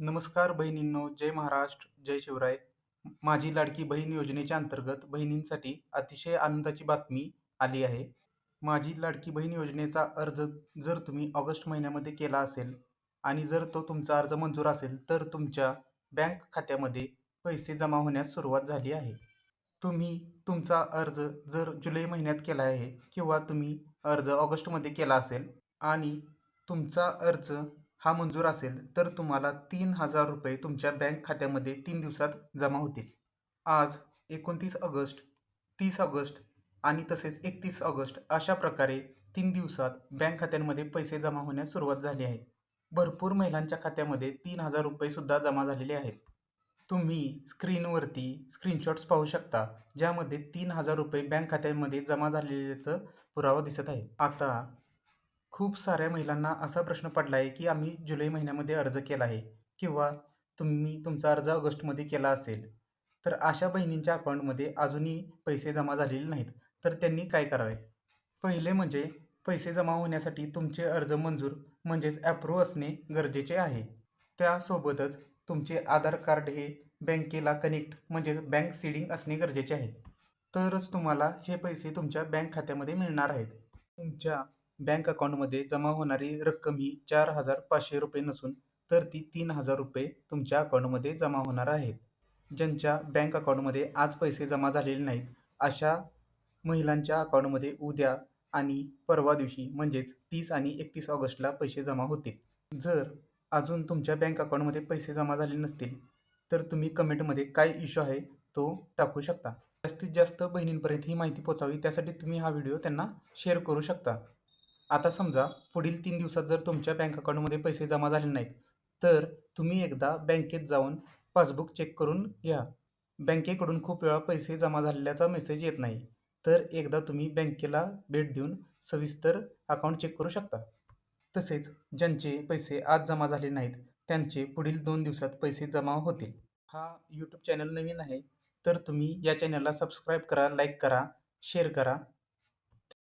नमस्कार बहिणींनो, जय महाराष्ट्र, जय शिवराय. माझी लाडकी बहीण योजनेच्या अंतर्गत बहिणींसाठी अतिशय आनंदाची बातमी आली आहे. माझी लाडकी बहीण योजनेचा अर्ज जर तुम्ही ऑगस्ट महिन्यामध्ये केला असेल आणि जर तो तुमचा अर्ज मंजूर असेल, तर तुमच्या बँक खात्यामध्ये पैसे जमा होण्यास सुरुवात झाली आहे. तुम्ही तुमचा अर्ज जर जुलै महिन्यात केला आहे किंवा तुम्ही अर्ज ऑगस्टमध्ये केला असेल आणि तुमचा अर्ज हा मंजूर असेल, तर तुम्हाला तीन हजार रुपये तुमच्या बँक खात्यामध्ये तीन दिवसात जमा होतील. आज एकोणतीस ऑगस्ट, तीस ऑगस्ट आणि तसेच एकतीस ऑगस्ट अशा प्रकारे तीन दिवसात बँक खात्यांमध्ये पैसे जमा होण्यास सुरुवात झाली आहे. भरपूर महिलांच्या खात्यामध्ये तीन हजार रुपयेसुद्धा जमा झालेले आहेत. तुम्ही स्क्रीनवरती स्क्रीनशॉट्स पाहू शकता, ज्यामध्ये तीन हजार रुपये बँक खात्यामध्ये जमा झालेल्याचं पुरावा दिसत आहे. आता खूप साऱ्या महिलांना असा प्रश्न पडला आहे, की आम्ही जुलै महिन्यामध्ये अर्ज केला आहे किंवा तुम्ही तुमचा अर्ज ऑगस्टमध्ये केला असेल, तर अशा बहिणींच्या अकाउंटमध्ये अजूनही पैसे जमा झालेले नाहीत. तर त्यांनी काय करावे? पहिले म्हणजे पैसे जमा होण्यासाठी तुमचे अर्ज मंजूर म्हणजेच अप्रूव्ह असणे गरजेचे आहे. त्यासोबतच तुमचे आधार कार्ड हे बँकेला कनेक्ट म्हणजेच बँक सीडिंग असणे गरजेचे आहे. तरच तुम्हाला हे पैसे तुमच्या बँक खात्यामध्ये मिळणार आहेत. तुमच्या बँक अकाउंटमध्ये जमा होणारी रक्कम ही चार हजार पाचशे रुपये नसून तर ती तीन हजार रुपये तुमच्या अकाउंटमध्ये जमा होणार आहेत. ज्यांच्या बँक अकाउंटमध्ये आज पैसे जमा झालेले नाहीत, अशा महिलांच्या अकाउंटमध्ये उद्या आणि परवा दिवशी म्हणजेच तीस आणि एकतीस ऑगस्टला पैसे जमा होतील. जर अजून तुमच्या बँक अकाउंटमध्ये पैसे जमा झाले नसतील, तर तुम्ही कमेंटमध्ये काय इश्यू आहे तो टाकू शकता. जास्तीत जास्त बहिणींपर्यंत ही माहिती पोहोचावी त्यासाठी तुम्ही हा व्हिडिओ त्यांना शेअर करू शकता. आता समजा पुढील तीन दिवसात जर तुमच्या बँक अकाउंटमध्ये पैसे जमा झाले नाहीत, तर तुम्ही एकदा बँकेत जाऊन पासबुक चेक करून घ्या. बँकेकडून खूप वेळा पैसे जमा झालेल्याचा मेसेज येत नाही, तर एकदा तुम्ही बँकेला भेट देऊन सविस्तर अकाउंट चेक करू शकता. तसेच ज्यांचे पैसे आज जमा झाले नाहीत, त्यांचे पुढील दोन दिवसात पैसे जमा होतील. हा यूट्यूब चॅनल नवीन आहे, तर तुम्ही या चॅनलला सबस्क्राईब करा, लाईक करा, शेअर करा